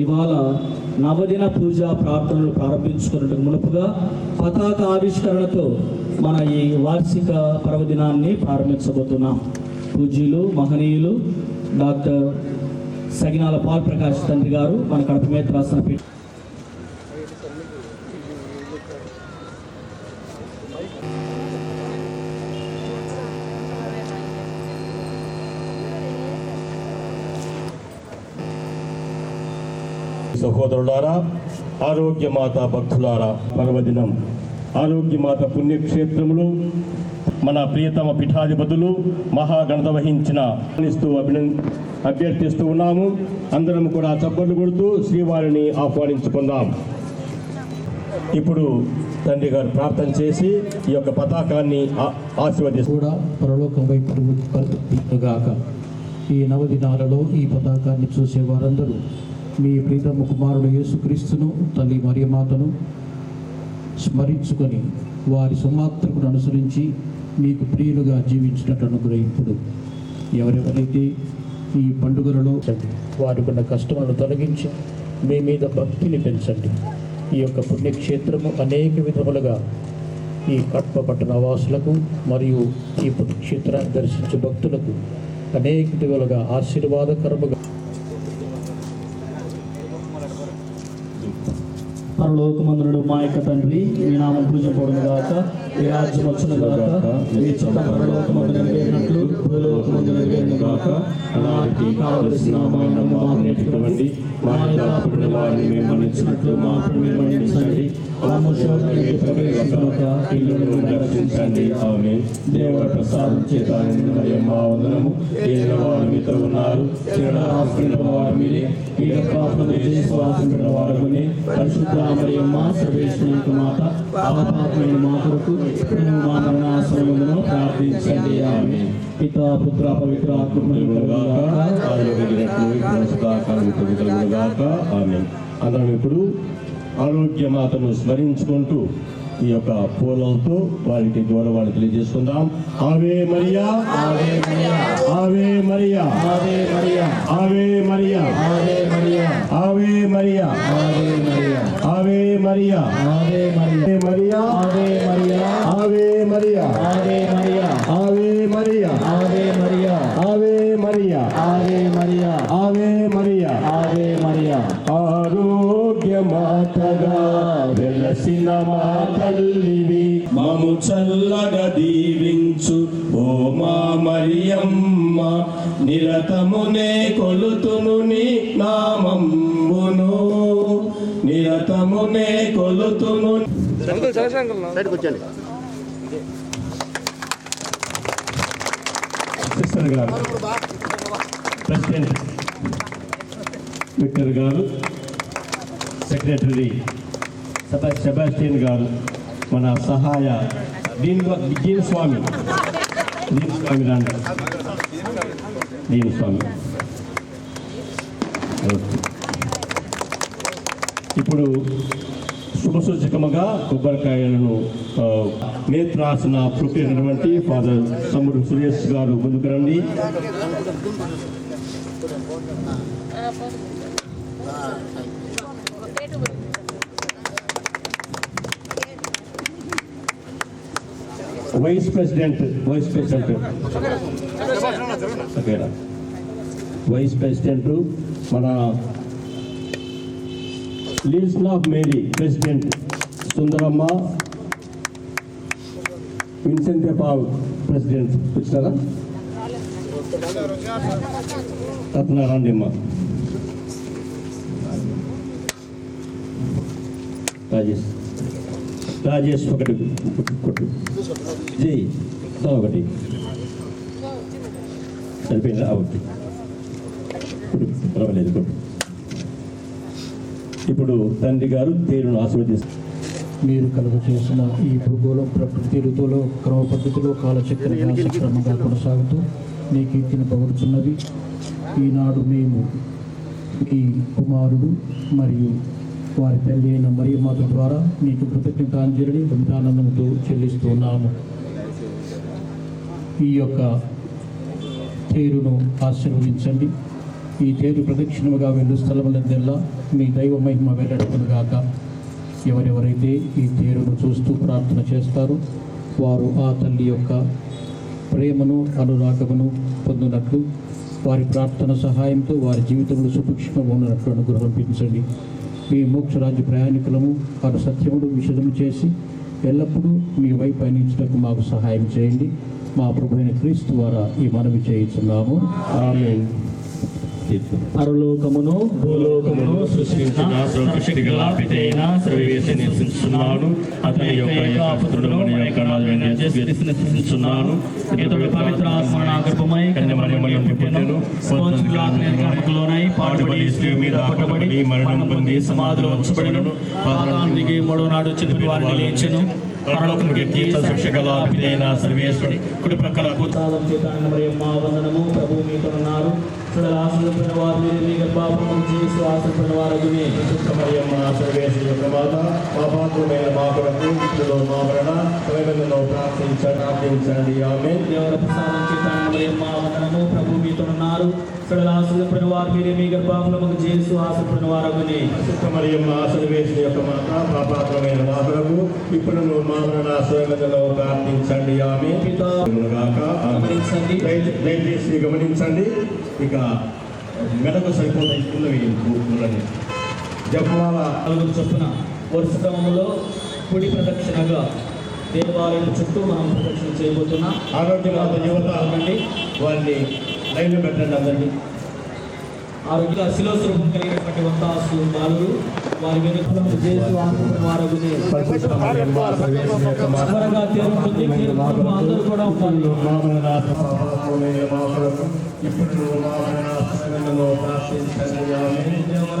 ఇవాళ నవదిన పూజ ప్రార్థనలు ప్రారంభించుకున్నట్టు మునుపుగా పతాక ఆవిష్కరణతో మన ఈ వార్షిక పర్వదినాన్ని ప్రారంభించబోతున్నాం. పూజ్యులు మహనీయులు డాక్టర్ సగినాల పాల్ ప్రకాష్ తండ్రి గారు మన కడప మీద రాసిన సహోదరులారా ఆరోగ్యమాత భక్తులారా పర్వదినం. ఆరోగ్యమాత పుణ్యక్షేత్రములు మన ప్రియతమ పీఠాధిపతులు మహాగణత వహించిన ఆహ్వానిస్తూ అభినం అభ్యర్థిస్తూ ఉన్నాము. అందరం కూడా చప్పట్లు కొడుతూ శ్రీవారిని ఆహ్వానించుకుందాం. ఇప్పుడు తండ్రి గారు ప్రార్థన చేసి ఈ యొక్క పతాకాన్ని ఆ- కూడా పరలోకం వైపు గాక. ఈ నవదినాలలో ఈ పతాకాన్ని చూసే వారందరూ మీ ప్రీతమ కుమారుడు యేసుక్రీస్తును తల్లి మరియమాతను స్మరించుకొని వారి సుమాత్రకును అనుసరించి మీకు ప్రియులుగా జీవించినట్టు అనుగ్రహింపుడు. ఎవరెవరైతే ఈ పండుగలలో వారికున్న కష్టములను తొలగించి మీ మీద భక్తిని పెంచండి. ఈ యొక్క పుణ్యక్షేత్రము అనేక విధములుగా ఈ కట్ప పట్టణవాసులకు మరియు ఈ పుణ్యక్షేత్రాన్ని దర్శించే భక్తులకు అనేక విధములుగా ఆశీర్వాదకరముగా పరలోకమందుడు మా యొక్క తండ్రి మీ నామం పూజపడును గాక. మీ రాజ్యం వచ్చును గాక. మీ చిత్త పరలోకమందు నెరవేరినట్లు భూలోకమందు నెరవేరును గాక. అలాంటి కావలసిన మానవ నేర్చుకోండి మా యొక్క వారిని మేము మన్నించినట్లు మన్నించండి. రక్షించండి ఆమె దేవుడు ప్రసాదం చేత మా వందనము వారు మీతో ఉన్నారు వారు మీరే పీడ ప్రాప్తం చేసిన వారు మీరే పరిశుద్ధ మాట ఆత్మైన మా కొరకు మా ప్రార్థించండి ఆమె పిత పుత్ర పవిత్ర ఆత్మగాక అందరం ఇప్పుడు ఆరోగ్యమాతను స్మరించుకుంటూ ఈ యొక్క పూలలతో వారికి గౌరవాన్ని తెలియజేసుకుందాం ఆవే మరియా ఆవే మరియా ఆవే మరియా ఆవే మరియా ఆవే మరియా ఆవే మరియా ఆవే మరియా ఆవే మరియా ఆవే మరియా ఆవే మరియా ఆవే మరియా ఆవే మరియా ఆవే మరియా ఆవే మరియా ఆవే మరియా ఆవే మరియా. ఆవే మరియా. ఆవే మరియా. ఆవే మరియా. ఆరోగ్య మాతగా వెలసిన మా తల్లివి. మము చల్లగా దీవించు ఓ మా మరియమ్మ. నిరతమునే కొలుతును నీ నామంబును. నిరతమునే కొలుతును సిస్టర్ గారు. ప్రెసిడెంట్ విక్టర్ గారు సెక్రటరీ సెబాస్టియన్ గారు మన సహాయ దీన్ దీన్ స్వామి దీన్ స్వామి రండి. దీన్ స్వామి ఇప్పుడు శుభసూచకముగా కొబ్బరికాయలను ఆ, నేత్రాసన ప్రొక్కినటువంటి ఫాదర్ సముడు సురేష్ గారు ముందుకు రండి. వైస్ ప్రెసిడెంట్ వైస్ ప్రెసిడెంట్ ఓకేనా వైస్ ప్రెసిడెంట్ మన legion of Mary president Sundaramma Vincent Paul president వచ్చినారా? రత్న అమ్మ. రాజేష్. రాజేష్ ఒకటి. కొట్టు జై ఒకటి. సరిపోయిందా? ఒకటి పర్వాలేదు కొట్టు ఇప్పుడు తండ్రి గారు తేరును ఆశీర్వదిస్తారు. మీరు కలుగ చేసిన ఈ భూగోళం ప్రకృతి ఋతువులో క్రమ పద్ధతిలో కాలచక్ర క్రమంగా కొనసాగుతూ మీ కీర్తిని పగుడుతున్నది. ఈనాడు మేము ఈ కుమారుడు మరియు వారి తల్లి అయిన మరియు మాత ద్వారా నీకు కృతజ్ఞతాంజలిని విధానంతో చెల్లిస్తున్నాము. ఈ యొక్క తేరును ఆశీర్వదించండి. ఈ తేరు ప్రదక్షిణముగా వెళ్ళు స్థలములందెల్లా మీ దైవ మహిమ వెల్లడుకునుగాక ఎవరెవరైతే ఈ తేరును చూస్తూ ప్రార్థన చేస్తారో వారు ఆ తల్లి యొక్క ప్రేమను అనురాగమును పొందినట్లు వారి ప్రార్థన సహాయంతో వారి జీవితంలో సుభిక్షంగా ఉన్నట్లు అనుగ్రహించండి. మీ మోక్షరాజ్య ప్రయాణికులము వారు సత్యముడు విషదము చేసి ఎల్లప్పుడూ మీ వైపు పయనించడానికి మాకు సహాయం చేయండి. మా ప్రభు అయిన క్రీస్తు ద్వారా ఈ మనవి చేయించున్నాము. ఆమె పరలోకమును భూలోకమును సృష్టించిన సృష్టిగల పితైన సర్వేసి నివసించున్నాను అతని యొక్క ఏకపుత్రుడు మన యొక్క రాజైన ఇతడు పవిత్ర ఆత్మన గర్భమై కన్యమరియమయం పుట్టెను స్పోన్సులాత్మలోనై పాడుబడి స్త్రీ మీద పట్టబడి మరణం పొంది సమాధిలో ఉంచబడిను పాదానికి మూడో నాడు చితిపి వారిని లేచెను పరలోకమునికి కీర్త శిక్ష పితైన సర్వేశ్వరుడి కుడి ప్రక్కల భూతాలం చేత మరియు మా వందనము ప్రభు మీతో ఉన్నారు చూడాల్సిన వారు మీరు మీ గర్భాపం చేసి ఆశించిన వారు మరియమ్మ సర్వేసి యొక్క మాత పాపాత్మైన మా కొరకు ఇప్పుడు మా మరణ సమయంలో ప్రార్థించ వందనము ప్రభు మీతో ఉన్నారు. చూడాల్సిన వారు మీరు మీ గర్భాపం చేసి ఆశించిన వారు మరియమ్మ సర్వేసి యొక్క మాత పాపాత్మైన మా కొరకు ఇప్పుడు మా మరణ సమయంలో ప్రార్థించండి. ఆమె దయచేసి గమనించండి. ఇక మెడకు సరిపోతాయి కిందవి పూలని జపాల చొప్పున వరుస క్రమంలో కుడి ప్రదక్షిణగా దేవాలయం చుట్టూ మనం ప్రదక్షిణ చేయబోతున్నాం ఆరోగ్యమాత యువత ఆగండి వారిని లైన్లో పెట్టండి అందరినీ ఆరోగ్య శిలోస్వరూపం కలిగినటువంటి వంతాసు బాలురు వారి వెనుకలం చేసి వారగుని త్వరగా తేరుతుంది తీరుతున్న అందరూ కూడా ఉంటారు ఇప్పుడు దేవర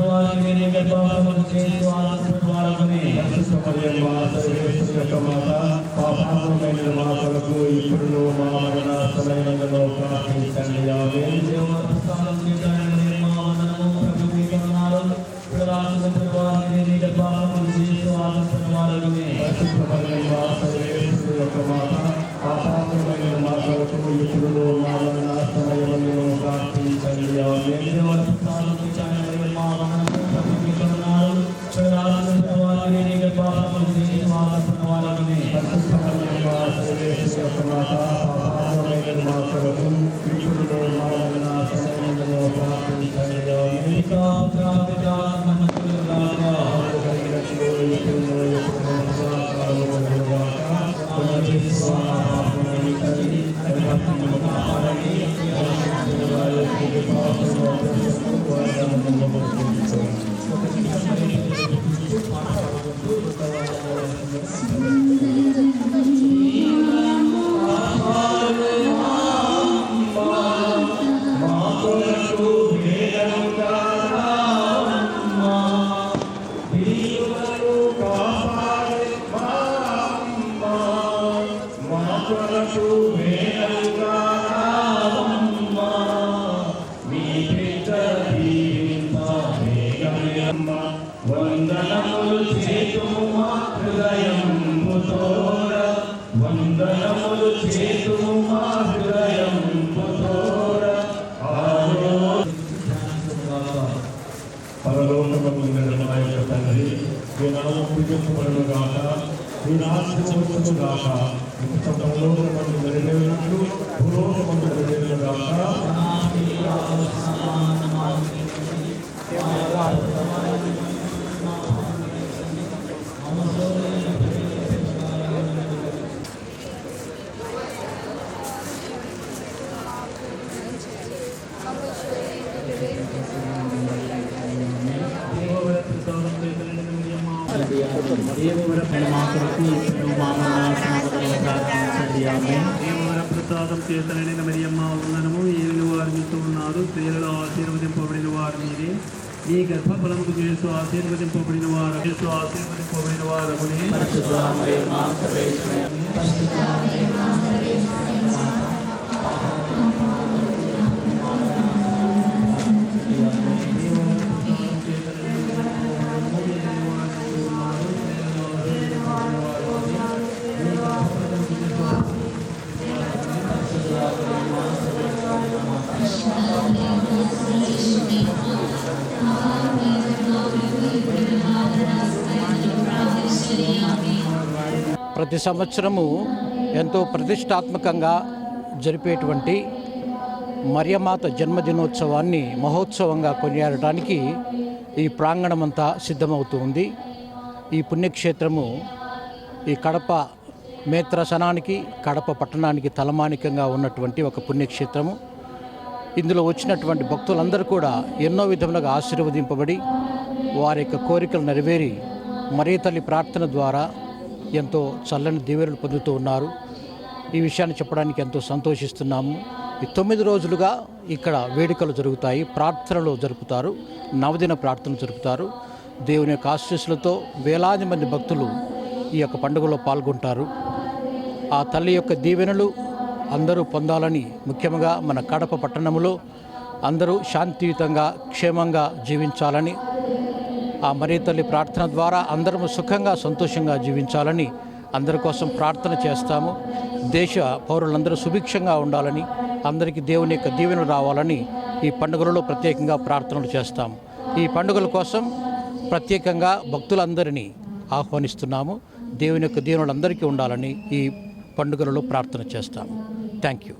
द्वारा मेरे गदवा मुझे द्वारा द्वारा में रक्षित करिए माता से कमाता पापा को मैं निर्माता को इपनो मामना समय लगनो काफ़ी कन्या में जो स्थान के कारण निर्माण प्रभु के करनाल रात से द्वारा मेरे गदवा मुझे द्वारा द्वारा में रक्षित करिए माता से कमाता पापा को मैं निर्माता को इपनो मामना समय लगनो काफ़ी మీ నామం పూజింపబడును గాక మీ రాజ్యం వచ్చును గాక మీ చిత్తం పరలోకమందు నెరవేరినట్లు భూలోకమందు నెరవేరును గాక మా కొరకు ఇప్పుడు దేవర ప్రసాదం చేతనైన మరియమ్మ వందనము ఏలు వారు ఉన్నారు స్త్రీలలో ఆశీర్వదింపబడిన వారు మీరే ఈ గర్భఫలముకు చేసు ఆశీర్వదింపబడిన వారు చేసు ఆశీర్వదింపబడిన వారు సంవత్సరము ఎంతో ప్రతిష్టాత్మకంగా జరిపేటువంటి మరియమాత జన్మదినోత్సవాన్ని మహోత్సవంగా కొనియాడటానికి ఈ ప్రాంగణమంతా సిద్ధమవుతూ ఉంది. ఈ పుణ్యక్షేత్రము ఈ కడప మేత్రసనానికి కడప పట్టణానికి తలమానికంగా ఉన్నటువంటి ఒక పుణ్యక్షేత్రము. ఇందులో వచ్చినటువంటి భక్తులందరూ కూడా ఎన్నో విధములుగా ఆశీర్వదింపబడి వారి యొక్క కోరికలు నెరవేరి మరీ తల్లి ప్రార్థన ద్వారా ఎంతో చల్లని దీవెనలు పొందుతూ ఉన్నారు. ఈ విషయాన్ని చెప్పడానికి ఎంతో సంతోషిస్తున్నాము. ఈ తొమ్మిది రోజులుగా ఇక్కడ వేడుకలు జరుగుతాయి ప్రార్థనలు జరుపుతారు నవదిన ప్రార్థనలు జరుపుతారు. దేవుని యొక్క ఆశీస్సులతో వేలాది మంది భక్తులు ఈ యొక్క పండుగలో పాల్గొంటారు. ఆ తల్లి యొక్క దీవెనలు అందరూ పొందాలని ముఖ్యంగా మన కడప పట్టణంలో అందరూ శాంతియుతంగా క్షేమంగా జీవించాలని ఆ మరీ తల్లి ప్రార్థన ద్వారా అందరము సుఖంగా సంతోషంగా జీవించాలని అందరి కోసం ప్రార్థన చేస్తాము. దేశ పౌరులందరూ సుభిక్షంగా ఉండాలని అందరికీ దేవుని యొక్క దీవెనలు రావాలని ఈ పండుగలలో ప్రత్యేకంగా ప్రార్థనలు చేస్తాము. ఈ పండుగల కోసం ప్రత్యేకంగా భక్తులందరినీ ఆహ్వానిస్తున్నాము. దేవుని యొక్క దీవెనలు అందరికీ ఉండాలని ఈ పండుగలలో ప్రార్థన చేస్తాము. Thank you